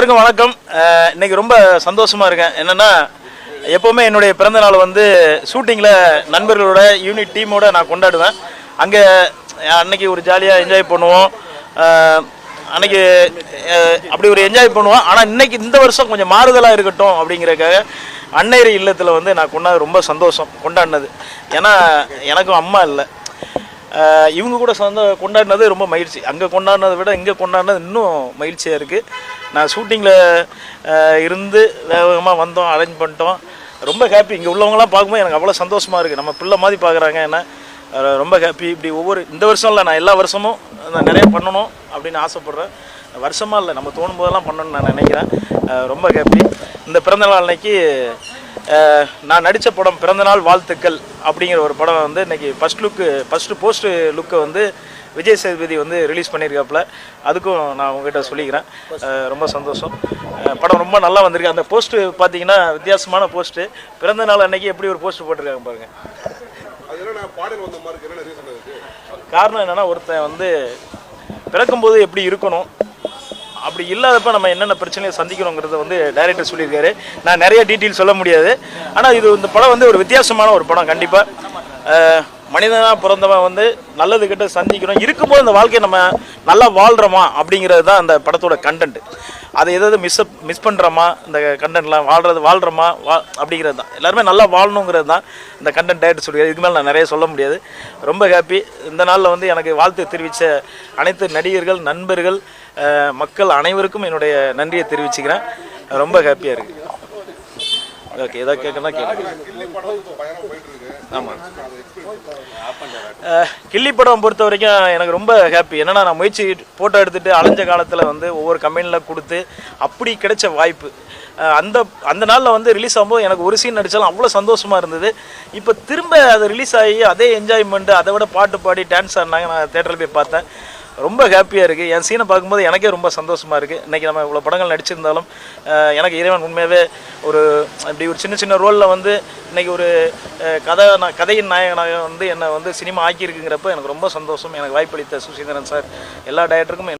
எல்லாருக்கும் வணக்கம். இன்னைக்கு ரொம்ப சந்தோஷமா இருக்கேன். என்னன்னா எப்பவுமே என்னுடைய பிறந்த நாள் வந்து ஷூட்டிங்கில் நண்பர்களோட யூனிட் டீமோட நான் கொண்டாடுவேன். அங்கே அன்னைக்கு ஒரு ஜாலியாக என்ஜாய் பண்ணுவோம். அன்னைக்கு அப்படி ஒரு என்ஜாய் பண்ணுவோம். ஆனால் இன்னைக்கு இந்த வருஷம் கொஞ்சம் மாறுதலாக இருக்கட்டும் அப்படிங்கிறக்காக அன்னையர் இல்லத்தில் வந்து நான் கொண்டாடு ரொம்ப சந்தோஷம் கொண்டாடினது. ஏன்னா எனக்கும் அம்மா இல்லை. இவங்க கூட சொந்த கொண்டாடினது ரொம்ப மகிழ்ச்சி. அங்கே கொண்டாடினதை விட இங்கே கொண்டாடினது இன்னும் மகிழ்ச்சியாக இருக்குது நான் ஷூட்டிங்கில் இருந்து வேகமாக வந்தோம் அரேஞ்ச் பண்ணிட்டோம். ரொம்ப ஹாப்பி இங்கே உள்ளவங்களாம் பார்க்கும்போது எனக்கு அவ்வளோ சந்தோஷமாக இருக்குது நம்ம பிள்ளை மாதிரி பார்க்குறாங்க என்ன. ரொம்ப ஹாப்பி இப்படி ஒவ்வொரு இந்த வருஷம் இல்லை நான் எல்லா வருஷமும் நான் நிறைய பண்ணணும் அப்படின்னு ஆசைப்பட்றேன். வருஷமாக இல்லை நம்ம தோணும் போதெல்லாம் பண்ணணும்னு நான் நினைக்கிறேன். ரொம்ப ஹாப்பி இந்த பிறந்தநாள் அன்னைக்கு நான் நடித்த படம் பிறந்தநாள் வாழ்த்துக்கள் அப்படிங்கிற ஒரு படம் வந்து இன்னைக்கு ஃபஸ்ட் லுக்கு ஃபஸ்ட்டு போஸ்ட் லுக்கை வந்து விஜய் சேதுபதி வந்து ரிலீஸ் பண்ணியிருக்காப்புல. அதுக்கும் நான் உங்ககிட்ட சொல்லிக்கிறேன். ரொம்ப சந்தோஷம். படம் ரொம்ப நல்லா வந்திருக்கு. அந்த போஸ்ட்டு பார்த்தீங்கன்னா வித்தியாசமான போஸ்ட்டு பிறந்த நாள் அன்னைக்கு எப்படி ஒரு போஸ்ட் போட்டிருக்காங்க பாருங்க. அது என்ன பாடல் வந்த மாதிரி இருக்கு என்ன ரீசன் அதுக்கு காரணம் என்னன்னா ஒருத்தன் வந்து பிறக்கும்போது எப்படி இருக்கணும் அப்படி இல்லாதப்ப நம்ம என்னென்ன பிரச்சனையை சந்திக்கணுங்கிறத வந்து டைரக்டர் சொல்லியிருக்காரு. நான் நிறைய டீட்டெயில் சொல்ல முடியாது. ஆனால் இது இந்த படம் வந்து ஒரு வித்தியாசமான ஒரு படம் கண்டிப்பாக மனிதனாக பிறந்தவன் வந்து நல்லது கிட்ட சந்திக்கணும். இருக்கும்போது இந்த வாழ்க்கையை நம்ம நல்லா வாழ்கிறோமா அப்படிங்கிறது தான் அந்த படத்தோட கண்டென்ட் அதை எதாவது மிஸ் மிஸ் பண்ணுறோமா இந்த கண்டென்ட்லாம் வாழ்கிறது வாழ்கிறோமா வா அப்படிங்கிறது தான். எல்லாருமே நல்லா வாழணுங்கிறது தான் இந்த கண்டென்ட் டேரக்டர் சொல்லியது இதுக்கு மேலே நான் நிறைய சொல்ல முடியாது. ரொம்ப ஹாப்பி இந்த நாளில் வந்து எனக்கு வாழ்த்து தெரிவித்த அனைத்து நடிகர்கள் நண்பர்கள் மக்கள் அனைவருக்கும் என்னுடைய நன்றியை தெரிவிச்சுக்கிறேன். ரொம்ப ஹாப்பியாக இருக்குது ஓகே ஏதாவது கேட்கணும் கேட்குறேன் ஆமாம் கில்லி படம் பொறுத்த வரைக்கும் எனக்கு ரொம்ப ஹாப்பி என்னன்னா நான் முயற்சி ஃபோட்டோ எடுத்துட்டு அலைஞ்ச காலத்தில் வந்து ஒவ்வொரு கம்பெனியில் கொடுத்து அப்படி கிடைச்ச வாய்ப்பு. அந்த அந்த நாளில் வந்து ரிலீஸ் ஆகும்போது எனக்கு ஒரு சீன் நடித்தாலும் அவ்வளோ சந்தோஷமாக இருந்தது. இப்போ திரும்ப அது ரிலீஸ் ஆகி அதே என்ஜாய்மெண்ட் அதை விட பாட்டு பாடி டான்ஸ் ஆடினாங்க. நான் தேட்டரில் போய் பார்த்தேன். ரொம்ப ஹாப்பியாக இருக்குது என் சீனை பார்க்கும்போது எனக்கே ரொம்ப சந்தோஷமாக இருக்குது இன்றைக்கி நம்ம இவ்வளோ படங்கள் நடிச்சிருந்தாலும் எனக்கு இறைவன் உண்மையாகவே ஒரு இப்படி ஒரு சின்ன சின்ன ரோலில் வந்து இன்றைக்கி ஒரு கதை நான் கதையின் நாயகனாக வந்து என்னை வந்து சினிமா ஆக்கியிருக்குங்கிறப்ப எனக்கு ரொம்ப சந்தோஷம். எனக்கு வாய்ப்பளித்த சுசீந்திரன் சார் எல்லா டேரக்டருக்கும்